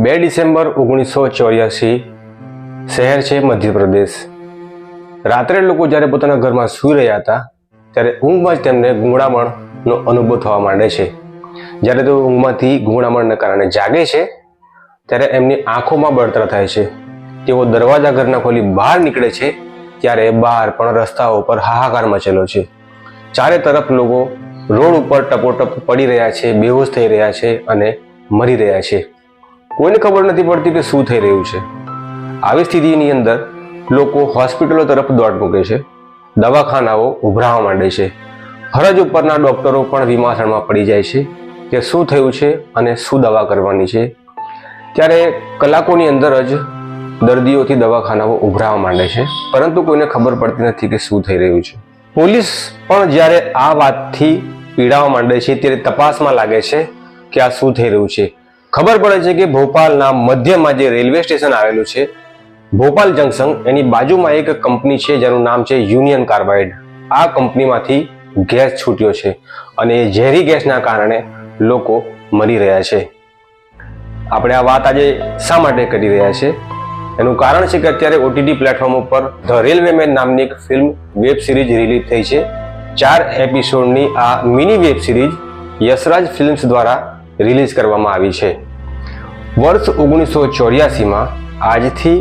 બે ડિસેમ્બર ઓગણીસો ચોર્યાસી, શહેર છે મધ્યપ્રદેશ. રાત્રે લોકો જ્યારે પોતાના ઘરમાં સૂઈ રહ્યા હતા, ત્યારે ઊંઘમાં જ તેમને ગુંગળામણનો અનુભવ થવા માંડે છે. જ્યારે તેઓ ઊંઘમાંથી ગુંગળામણને કારણે જાગે છે, ત્યારે એમની આંખોમાં બળતરા થાય છે. તેઓ દરવાજા ઘરના ખોલી બહાર નીકળે છે, ત્યારે બહાર પણ રસ્તાઓ પર હાહાકાર મચેલો છે. ચારે તરફ લોકો રોડ ઉપર ટપોટપ પડી રહ્યા છે, બેહોશ થઈ રહ્યા છે અને મરી રહ્યા છે. કોઈને ખબર નથી પડતી કે શું થઈ રહ્યું છે. આવી સ્થિતિની અંદર લોકો હોસ્પિટલો તરફ દોડ મૂકે છે, દવાખાનાઓ ઉભરાવા માંડે છે. ફરજ ઉપરના ડૉક્ટરો પણ વિમાસણમાં પડી જાય છે કે શું થયું છે અને શું દવા કરવાની છે. ત્યારે કલાકોની અંદર જ દર્દીઓથી દવાખાનાઓ ઉભરાવા માંડે છે, પરંતુ કોઈને ખબર પડતી નથી કે શું થઈ રહ્યું છે. પોલીસ પણ જ્યારે આ વાતથી પીડાવા માંડે છે, ત્યારે તપાસમાં લાગે છે કે આ શું થઈ રહ્યું છે. ખબર પડે છે કે ભોપાલના મધ્યમાં જે રેલવે સ્ટેશન આવેલું છે, ભોપાલ જંકશન એની બાજુમાં એક કંપની છે જેનું નામ છે યુનિયન કાર્બાઇડ. આ કંપનીમાંથી ગેસ છૂટ્યો છે અને ઝેરી ગેસના કારણે લોકો મરી રહ્યા છે. આપણે આ વાત આજે શા માટે કરી રહ્યા છે? એનું કારણ છે કે અત્યારે ઓટીટી પ્લેટફોર્મ ઉપર ધ રેલવેમેન નામની એક ફિલ્મ વેબ સિરીઝ રિલીઝ થઈ છે. ચાર એપિસોડની આ mini web series Yash Raj films દ્વારા રિલીઝ કરવામાં આવી છે. વર્ષ ઓગણીસો ચોર્યાસીમાં આજથી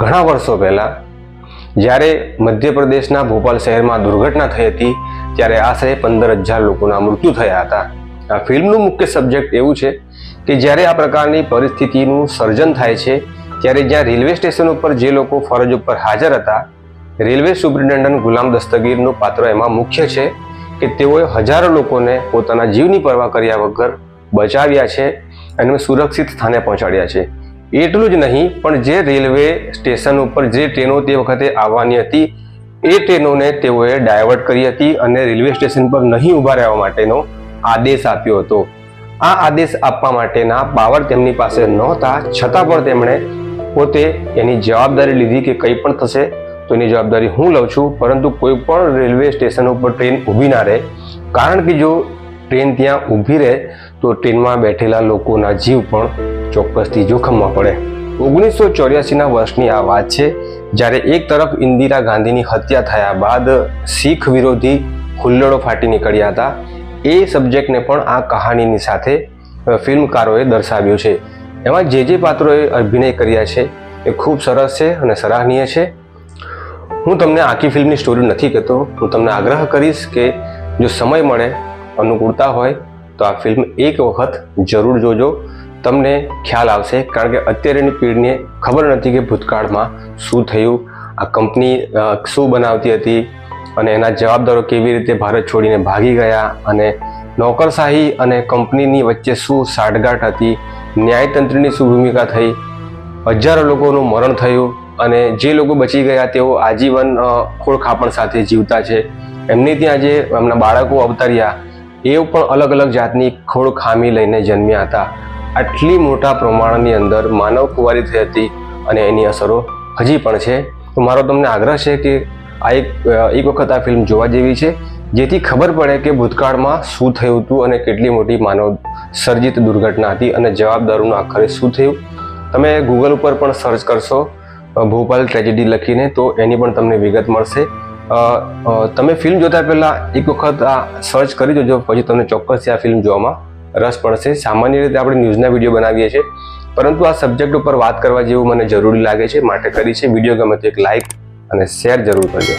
ઘણા વર્ષો પહેલાં, જ્યારે મધ્યપ્રદેશના ભોપાલ શહેરમાં દુર્ઘટના થઈ હતી, ત્યારે આશરે પંદર હજાર લોકોના મૃત્યુ થયા હતા. આ ફિલ્મનું મુખ્ય સબ્જેક્ટ એવું છે કે જ્યારે આ પ્રકારની પરિસ્થિતિનું સર્જન થાય છે, ત્યારે જ્યાં રેલવે સ્ટેશન ઉપર જે લોકો ફરજ ઉપર હાજર હતા, રેલવે સુપ્રિન્ટેન્ડન્ટ ગુલામ દસ્તગીરનું પાત્ર એમાં મુખ્ય છે કે તેઓએ હજારો લોકોને પોતાના જીવની પરવા કર્યા વગર બચાવ્યા છે અને સુરક્ષિત સ્થાને પહોંચાડ્યા છે. એટલું જ નહીં, પણ જે રેલવે સ્ટેશન ઉપર જે ટ્રેનો તે વખતે આવવાની હતી, એ ટ્રેનોને તેઓએ ડાયવર્ટ કરી હતી અને રેલવે સ્ટેશન પર નહીં ઊભા રહેવા માટેનો આદેશ આપ્યો હતો. આ આદેશ આપવા માટેના પાવર તેમની પાસે નહોતા, છતાં પણ તેમણે પોતે એની જવાબદારી લીધી કે કંઈ પણ થશે, તો એની જવાબદારી હું લઉં છું, પરંતુ કોઈ પણ રેલવે સ્ટેશન ઉપર ટ્રેન ઊભી ના રહે. કારણ કે જો ટ્રેન ત્યાં ઊભી રહે તો ટ્રેનમાં બેઠેલા લોકોના જીવ પણ ચોક્કસથી જોખમમાં પડે. ઓગણીસો ચોર્યાસીના વર્ષની આ વાત છે, જ્યારે એક તરફ ઇન્દિરા ગાંધીની હત્યા થયા બાદ શીખ વિરોધી હુલ્લડો ફાટી નીકળ્યા હતા. એ સબ્જેક્ટને પણ આ કહાનીની સાથે ફિલ્મકારોએ દર્શાવ્યું છે. એમાં જે જે પાત્રોએ અભિનય કર્યા છે, એ ખૂબ સરસ છે અને સરાહનીય છે. હું તમને આખી ફિલ્મની સ્ટોરી નથી કહેતો. હું તમને આગ્રહ કરીશ કે જો સમય મળે, અનુકૂળતા હોય તો આ ફિલ્મ એક વખત જરૂર જોજો. તમને ખ્યાલ આવશે, કારણ કે અત્યારેની પીઢીને ખબર નથી કે ભૂતકાળમાં શું થયું, આ કંપની શું બનાવતી હતી, અને એના જવાબદારો કેવી રીતે ભારત છોડીને ભાગી ગયા, અને નોકરશાહી અને કંપનીની વચ્ચે શું સાઠગાંઠ હતી, ન્યાયતંત્રની શું ભૂમિકા થઈ, હજારો લોકોનું મરણ થયું, અને જે લોકો બચી ગયા તેઓ આજીવન ખોળખાપણ સાથે જીવતા છે. એમની ત્યાં જે એમના બાળકો અવતર્યા એ પણ અલગ અલગ જાતની ખોળ ખામી લઈને જન્મ્યા હતા. આટલી મોટા પ્રમાણની અંદર માનવ કુંવારી થઈ હતી અને એની અસરો હજી પણ છે. તો મારો તમને આગ્રહ છે કે આ એક એક વખત આ ફિલ્મ જોવા જેવી છે, જેથી ખબર પડે કે ભૂતકાળમાં શું થયું હતું અને કેટલી મોટી માનવ સર્જિત દુર્ઘટના હતી અને જવાબદારોનું આખરે શું થયું. તમે ગૂગલ ઉપર પણ સર્ચ કરશો ભોપાલ ટ્રેજેડી લખીને, તો એની પણ તમને વિગત મળશે. તમે ફિલ્મ જોતા પહેલાં એક વખત આ સર્ચ કરી જોજો, પછી તમને ચોક્કસથી આ ફિલ્મ જોવામાં રસ પડશે. સામાન્ય રીતે આપણે ન્યૂઝના વીડિયો બનાવીએ છીએ, પરંતુ આ સબ્જેક્ટ ઉપર વાત કરવા જેવું મને જરૂરી લાગે છે. માટે કરી છે વીડિયો ગમે તો એક લાઈક અને શેર જરૂર કરજો.